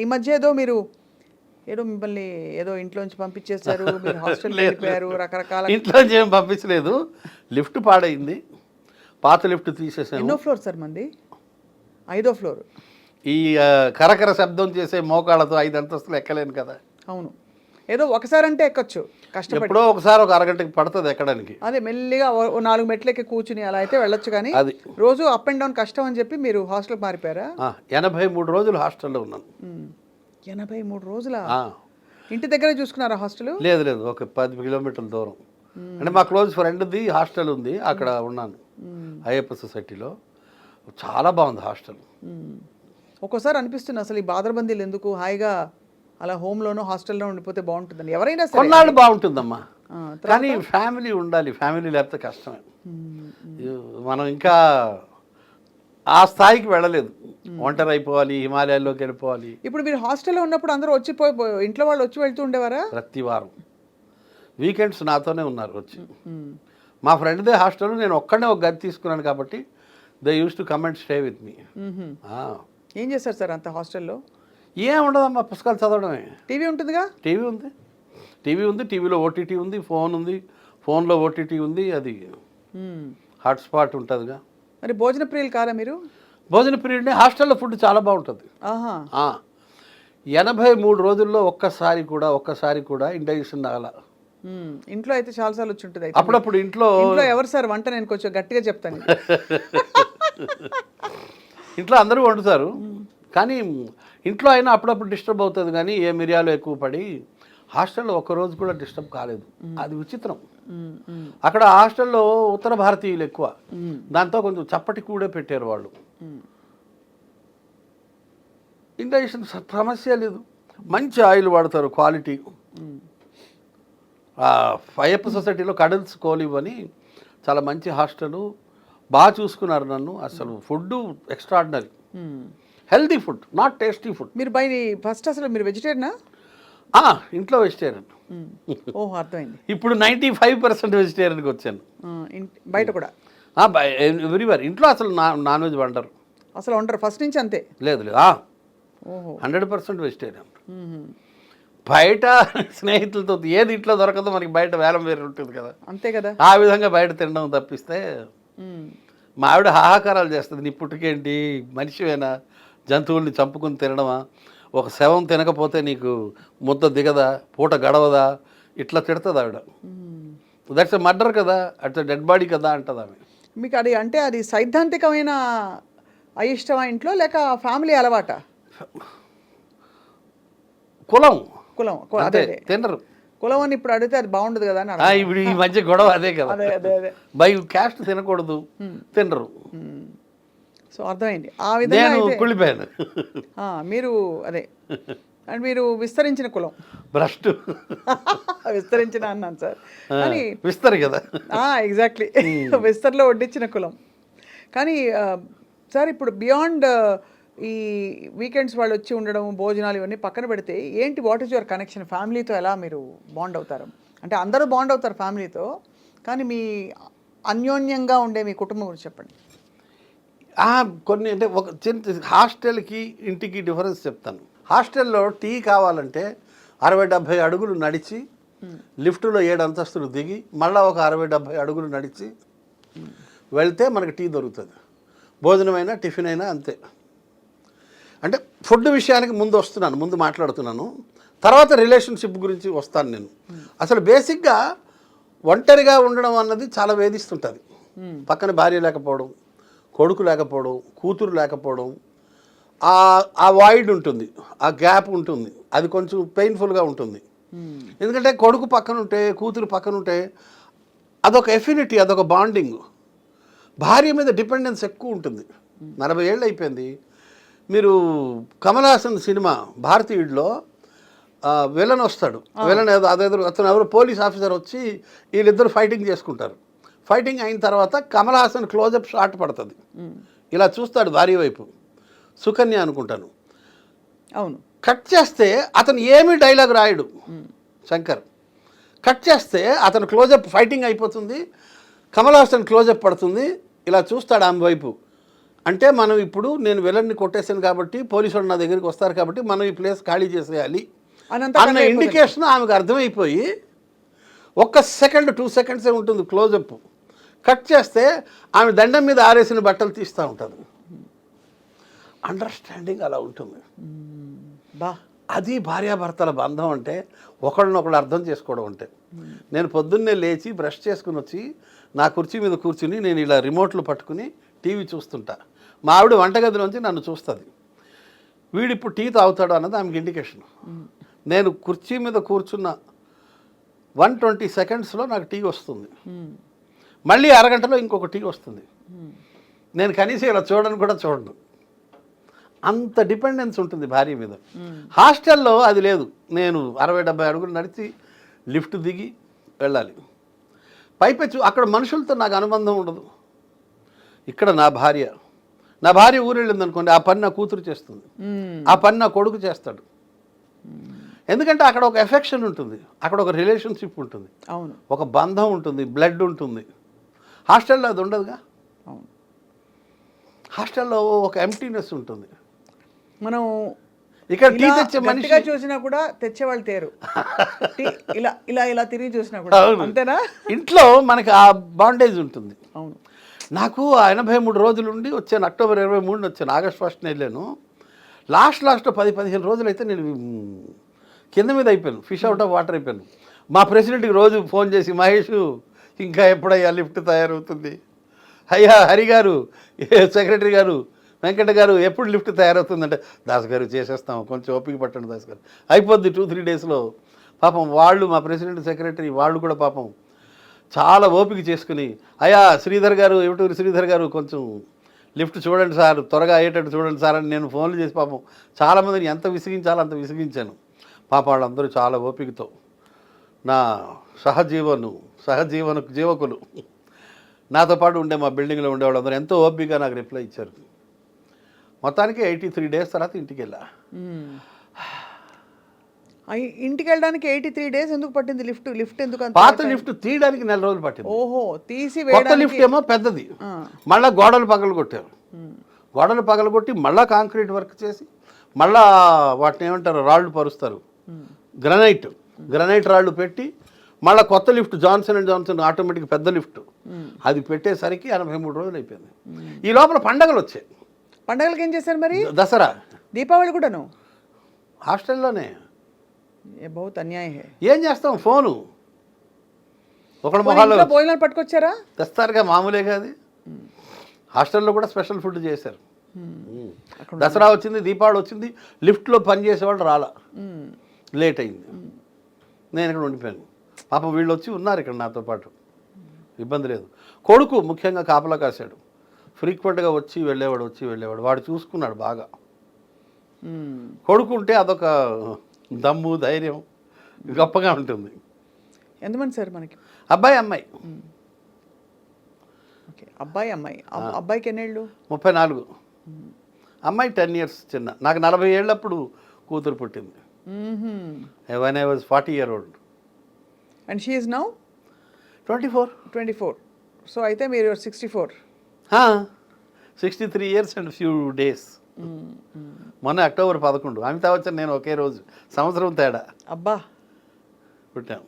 ఈ మధ్య ఏదో మీరు ఏదో మిమ్మల్ని ఏదో ఇంట్లోంచి పంపించేశారు మీరు హాస్టల్ వెళ్ళిపోయారు రకరకాల ఇంట్లో ఏం పంపించలేదు. లిఫ్ట్ పాడైంది. పాత లిఫ్ట్ తీసేసాము ఎన్నో ఫ్లోర్ సార్ మంది? ఐదో ఫ్లోర్. ఈ కరకర శబ్దం చేసే మోకాళ్ళతో ఐదు అంతస్తులు ఎక్కలేను కదా. అవును. ఏదో ఒకసారి అంటే ఎక్కొచ్చు కష్టపడి. ఎప్పుడో ఒకసారి ఒక అరగంటకి పడుతుంది ఎక్కడానికి. అదే మెల్లిగా ఓ- నాలుగు మెట్లకి కూర్చుని అలా అయితే వెళ్ళొచ్చు కానీ అది. రోజు అప్ అండ్ డౌన్ కష్టం అని చెప్పి మీరు హాస్టల్కి మారిపోయారా? ఎనభై మూడు రోజులు హాస్టల్లో ఉన్నాను. ఎనభై మూడు రోజుల? ఇంటి దగ్గరే చూసుకున్నారా హాస్టల్? లేదు లేదు ఒక పది కిలోమీటర్ల దూరం. అంటే మా క్లోజ్ ఫ్రెండ్ది హాస్టల్ ఉంది అక్కడ ఉన్నాను. అయ్యప్ప సొసైటీలో. చాలా బాగుంది హాస్టల్. ఒక్కోసారి అనిపిస్తుంది అసలు ఈ బాదరబందీలు ఎందుకు? హాయిగా అలా హోమ్లోనో హాస్టల్లో ఉండిపోతే బాగుంటుందని ఎవరైనా కొన్నాళ్ళు బాగుంటుందమ్మా. కానీ ఫ్యామిలీ ఉండాలి. ఫ్యామిలీ లేకపోతే కష్టమే. మనం ఇంకా ఆ స్థాయికి వెళ్ళలేదు. ఒంటరి అయిపోవాలి హిమాలయాల్లోకి వెళ్ళిపోవాలి. ఇప్పుడు మీరు హాస్టల్లో ఉన్నప్పుడు అందరూ వచ్చిపోయి ఇంట్లో వాళ్ళు వచ్చి వెళ్తూ ఉండేవారా? ప్రతి వారం. వీకెండ్స్ నాతోనే ఉన్నారు వచ్చి. మా ఫ్రెండ్దే హాస్టల్ నేను ఒక్కడనే ఒక గది తీసుకున్నాను కాబట్టి they use to come and stay with me. ఏం చేస్తారు సార్ అంత హాస్టల్లో? ఏం ఉండదమ్మా పుస్తకాలు చదవడమే. టీవీ ఉంటుందిగా? టీవీ ఉంది. టీవీ ఉంది టీవీలో ఓటీటీ ఉంది ఫోన్ ఉంది ఫోన్లో ఓటీటీ ఉంది అది. హాట్స్పాట్ ఉంటుందిగా. మరి భోజన ప్రియులు కారా మీరు? భోజన పీరియడ్ని హాస్టల్లో ఫుడ్ చాలా బాగుంటుంది. ఎనభై మూడు రోజుల్లో ఒక్కసారి కూడా ఒక్కసారి కూడా రాల ఉమ్, ఇంట్లో అయితే చాలాసార్లు వచ్చి ఉంటుంది అప్పుడప్పుడు ఇంట్లో ఇంట్లో ఎవరు సార్? వంట నేను కొంచెం గట్టిగా చెప్తాను. ఇంట్లో అందరూ వండుతారు. కానీ ఇంట్లో అయినా అప్పుడప్పుడు డిస్టర్బ్ అవుతుంది కానీ ఏ మిరియాలు ఎక్కువ పడి హాస్టల్లో ఒక్క రోజు కూడా డిస్టర్బ్ కాలేదు. అది విచిత్రం. అక్కడ హాస్టల్లో ఉత్తర భారతీయులు ఎక్కువ. దాంతో కొంచెం చప్పటి కూడే పెట్టారు వాళ్ళు. స- సమస్య లేదు. మంచి ఆయిల్ వాడతారు క్వాలిటీ. అయ్యప్ప సొసైటీలో కడల్స్ కోలివ్ అని చాలా మంచి హాస్టల్. బాగా చూసుకున్నారు నన్ను. అసలు food extraordinary. Healthy food not tasty food. మీరు బై ఫస్ట్ అసలు మీరు వెజిటేరియనా? ఇంట్లో వెజిటేరియన్. ఓహో అర్థమైంది. ఇప్పుడు నైంటీ ఫైవ్ పర్సెంట్ వెజిటేరియన్కి వచ్చాను. బయట కూడా? ఎవ్రీవర్. ఇంట్లో అసలు నాన్ వెజ్ వండరు. అసలు ఉండరు ఫస్ట్ నుంచి అంతే? లేదు లేదు. Hundred percent vegetarian. బయట స్నేహితులతో ఏది ఇంట్లో దొరకదో మనకి బయట వేలం వేరు ఉంటుంది కదా. అంతే కదా. ఆ విధంగా బయట తినడం తప్పిస్తే. మా ఆవిడ హాహాకారాలు చేస్తుంది. నీ పుట్టుకేంటి? మనిషివేనా? జంతువుల్ని చంపుకుని తినడమా? ఒక శవం తినకపోతే నీకు ముద్ద దిగదా? పూట గడవదా? ఇట్లా తిడుతుంది ఆవిడ. దట్స్ మర్డర్ కదా? అట్స్ డెడ్ బాడీ కదా? అంటది ఆమె. మీకు అది అంటే అది సైద్ధాంతికమైన అయిష్టమా ఇంట్లో? లేక ఫ్యామిలీ అలవాట? కులం. కులం. అదే తినరు. కులం అని ఇప్పుడు అడిగితే అది బాగుండదు కదా. ఇప్పుడు ఈ మధ్య గొడవ అదే కదా. బై క్యాస్ట్ తినకూడదు. తినరు. సో అర్థమైంది. ఆ విధంగా కుళ్ళిపోయాను. మీరు అదే. అండ్ మీరు విస్తరించిన కులం. భ్రష్టు. విస్తరించిన అన్నాను సార్. కానీ విస్తరు కదా. ఎగ్జాక్ట్లీ. విస్తర్లో వడ్డించిన కులం. కానీ సార్ ఇప్పుడు బియాండ్ ఈ వీకెండ్స్ వాళ్ళు వచ్చి ఉండడం భోజనాలు ఇవన్నీ పక్కన పెడితే ఏంటి వాట్ ఈస్ యువర్ కనెక్షన్ ఫ్యామిలీతో ఎలా మీరు బాండ్ అవుతారు? అంటే అందరూ బాండ్ అవుతారు ఫ్యామిలీతో కానీ మీ అన్యోన్యంగా ఉండే మీ కుటుంబం గురించి చెప్పండి. కొన్ని అంటే ఒక చిన్న హాస్టల్కి ఇంటికి డిఫరెన్స్ చెప్తాను. హాస్టల్లో టీ కావాలంటే అరవై డెబ్భై అడుగులు నడిచి లిఫ్ట్లో ఏడు అంతస్తులు దిగి మళ్ళీ ఒక అరవై డెబ్భై అడుగులు నడిచి వెళ్తే మనకి టీ దొరుకుతుంది. భోజనం అయినా టిఫిన్ అయినా అంతే. అంటే ఫుడ్ విషయానికి ముందు వస్తున్నాను ముందు మాట్లాడుతున్నాను. తర్వాత రిలేషన్షిప్ గురించి వస్తాను నేను. అసలు బేసిక్గా ఒంటరిగా ఉండడం అన్నది చాలా వేధిస్తుంటుంది. పక్కన భార్య లేకపోవడం కొడుకు లేకపోవడం కూతురు లేకపోవడం ఆ వాయిడ్ ఉంటుంది ఆ గ్యాప్ ఉంటుంది అది కొంచెం పెయిన్ఫుల్గా ఉంటుంది. ఎందుకంటే కొడుకు పక్కన ఉంటే కూతురు పక్కన ఉంటే అదొక ఎఫినిటీ అదొక బాండింగ్ భార్య మీద డిపెండెన్స్ ఎక్కువ ఉంటుంది. నలభై ఏళ్ళు అయిపోయింది. మీరు కమల్ హాసన్ సినిమా భారతీయుడిలో విలన్ వస్తాడు. విలన్ ఏదో అదేదో అతను ఎవరు పోలీస్ ఆఫీసర్ వచ్చి వీళ్ళిద్దరు ఫైటింగ్ చేసుకుంటారు. ఫైటింగ్ అయిన తర్వాత కమల్ హాసన్ క్లోజప్ షాట్ పడుతుంది. ఇలా చూస్తాడు భార్య వైపు. సుకన్య అనుకుంటాను. అవును. కట్ చేస్తే అతను ఏమీ డైలాగ్ రాయడు. శంకర్. కట్ చేస్తే అతను క్లోజప్ ఫైటింగ్ అయిపోతుంది. కమల్ హాసన్ క్లోజప్ పడుతుంది. ఇలా చూస్తాడు ఆమె వైపు. అంటే మనం ఇప్పుడు నేను విలన్ని కొట్టేశాను కాబట్టి పోలీసు వాళ్ళు నా దగ్గరికి వస్తారు కాబట్టి మనం ఈ ప్లేస్ ఖాళీ చేసేయాలి. అన్న ఇండికేషన్ ఆమెకు అర్థమైపోయి ఒక్క సెకండ్ టూ సెకండ్సే ఉంటుంది క్లోజప్ కట్ చేస్తే ఆమె దండం మీద ఆరేసిన బట్టలు తీస్తూ ఉంటుంది. అండర్స్టాండింగ్ అలా ఉంటుంది. బా. అది భార్యాభర్తల బంధం అంటే ఒకళ్ళనొకళ్ళు అర్థం చేసుకోవడం అంటే. నేను పొద్దున్నే లేచి బ్రష్ చేసుకుని వచ్చి నా కుర్చీ మీద కూర్చుని నేను ఇలా రిమోట్లు పట్టుకుని టీవీ చూస్తుంటా. మా ఆవిడ వంటగదిలోంచి నన్ను చూస్తుంది. వీడిప్పుడు టీ తాగుతాడు అన్నది ఆమెకి ఇండికేషన్ నేను కుర్చీ మీద కూర్చున్న వన్ ట్వంటీ సెకండ్స్లో నాకు టీ వస్తుంది. మళ్ళీ అరగంటలో ఇంకొక టీ వస్తుంది. నేను కనీసం ఇలా చూడను కూడా చూడను. అంత డిపెండెన్స్ ఉంటుంది భార్య మీద. హాస్టల్లో అది లేదు. నేను అరవై డెబ్బై అడుగులు నడిచి లిఫ్ట్ దిగి వెళ్ళాలి. పైపెచ్చు అక్కడ మనుషులతో నాకు అనుబంధం ఉండదు. ఇక్కడ నా భార్య. నా భార్య ఊరెళ్ళింది అనుకోండి ఆ పని నా కూతురు చేస్తుంది. ఆ పని నా కొడుకు చేస్తాడు. ఎందుకంటే అక్కడ ఒక ఎఫెక్షన్ ఉంటుంది. అక్కడ ఒక రిలేషన్షిప్ ఉంటుంది. అవును. ఒక బంధం ఉంటుంది. బ్లడ్ ఉంటుంది. హాస్టల్లో అది ఉండదుగా? అవును. హాస్టల్లో ఒక ఎంటీనెస్ ఉంటుంది. మనం ఇక్కడ టీ తెచ్చే మనిషి గట్టిగా చూసినా కూడా తెచ్చేవాళ్ళు తేరు. ఇలా ఇలా ఇలా తిరిగి చూసినా కూడా. అంతేనా? ఇంట్లో మనకి ఆ బాండేజ్ ఉంటుంది. అవును. నాకు ఆ ఎనభై మూడు రోజులు ఉండి వచ్చాను అక్టోబర్ ఇరవై మూడున వచ్చాను ఆగస్ట్ ఫస్ట్ వెళ్ళాను. లాస్ట్ లాస్ట్ పది పదిహేను రోజులు అయితే నేను కింద మీద అయిపోయాను ఫిష్ అవుట్ ఆఫ్ వాటర్ అయిపోయాను. మా ప్రెసిడెంట్కి రోజు ఫోన్ చేసి మహేష్ ఇంకా ఎప్పుడయ్యా లిఫ్ట్ తయారవుతుంది? అయ్యా హరి గారు సెక్రటరీ గారు వెంకట గారు ఎప్పుడు లిఫ్ట్ తయారవుతుందంటే దాస్ గారు చేసేస్తాం కొంచెం ఓపిక పట్టండి దాస్ గారు అయిపోద్ది టూ త్రీ డేస్లో. పాపం వాళ్ళు మా ప్రెసిడెంట్ సెక్రటరీ వాళ్ళు కూడా పాపం చాలా ఓపిక చేసుకుని అయ్యా శ్రీధర్ గారు ఏమిటూరి శ్రీధర్ గారు కొంచెం లిఫ్ట్ చూడండి సార్ త్వరగా అయ్యేటట్టు చూడండి సార్ అని నేను ఫోన్లు చేసి పాపం చాలామందిని ఎంత విసిగించాలో అంత విసిగించాను. పాప వాళ్ళందరూ చాలా ఓపికతో. నా సహజీవను సహజీవన జీవకులు. నాతో పాటు ఉండే మా బిల్డింగ్లో ఉండే వాళ్ళందరూ ఎంతో ఓపికగా నాకు రిప్లై ఇచ్చారు. మొత్తానికి ఎయిటీ త్రీ డేస్ తర్వాత ఇంటికి వెళ్ళా ఇంటికి వెళ్ళడానికి ఎయిటీ త్రీ డేస్ ఎందుకు పట్టింది లిఫ్ట్? లిఫ్ట్ ఎందుకు పాత లిఫ్ట్ తీయడానికి నెల రోజులు పట్టింది. ఓహో తీసి కొత్త లిఫ్ట్ ఏమో పెద్దది. మళ్ళా గోడలు పగలు కొట్టారు. గోడలు పగలగొట్టి మళ్ళా కాంక్రీట్ వర్క్ చేసి మళ్ళా వాటిని ఏమంటారు రాళ్ళు పరుస్తారు. గ్రనైట్. గ్రనైట్ రాళ్ళు పెట్టి మళ్ళీ కొత్త lift Johnson and Johnson automatic పెద్ద లిఫ్ట్. అది పెట్టేసరికి ఎనభై మూడు రోజులు అయిపోయింది. ఈ లోపల పండగలు వచ్చాయి. పండగలకి ఏం చేశారు మరి? దసరా. దీపావళి కూడాను? హాస్టల్లోనే. ఏ బహుత్ అన్యాయ ఏం చేస్తాం? ఫోను. మొహాల్లో ఇంట్లో భోజనాలు పట్టుకొచ్చారా? తెస్తారుగా మామూలే కాదు హాస్టల్లో కూడా స్పెషల్ ఫుడ్ చేశారు. దసరా వచ్చింది దీపావళి వచ్చింది లిఫ్ట్లో పని చేసేవాళ్ళు రాలా. లేట్ అయింది. నేను ఇక్కడ ఉండిపోయాను. పాపం వీళ్ళు వచ్చి ఉన్నారు ఇక్కడ నాతో పాటు. ఇబ్బంది లేదు. కొడుకు ముఖ్యంగా కాపలా కాశాడు. ఫ్రీక్వెంట్గా వచ్చి వెళ్ళేవాడు వచ్చి వెళ్ళేవాడు. వాడు చూసుకున్నాడు బాగా. కొడుకు ఉంటే అదొక దమ్ము ధైర్యం గొప్పగా ఉంటుంది. ఎంతమంది సార్ మనకి? అబ్బాయి అమ్మాయి. ఓకే. అబ్బాయి అమ్మాయి. అబ్- అబ్బాయికి ఎన్నేళ్ళు? ముప్పై నాలుగు. అమ్మాయి టెన్ ఇయర్స్ చిన్న. నాకు నలభై ఏళ్ళప్పుడు కూతురు పుట్టింది. One I was forty year old and she is now twenty four twenty four so అయితే మీరు sixty four sixty three years and few days మొన్న అక్టోబర్ పదకొండు. అమితాబ్ బచ్చన్ నేను ఒకే రోజు. సంవత్సరం తేడా. అబ్బా. పుట్టాం.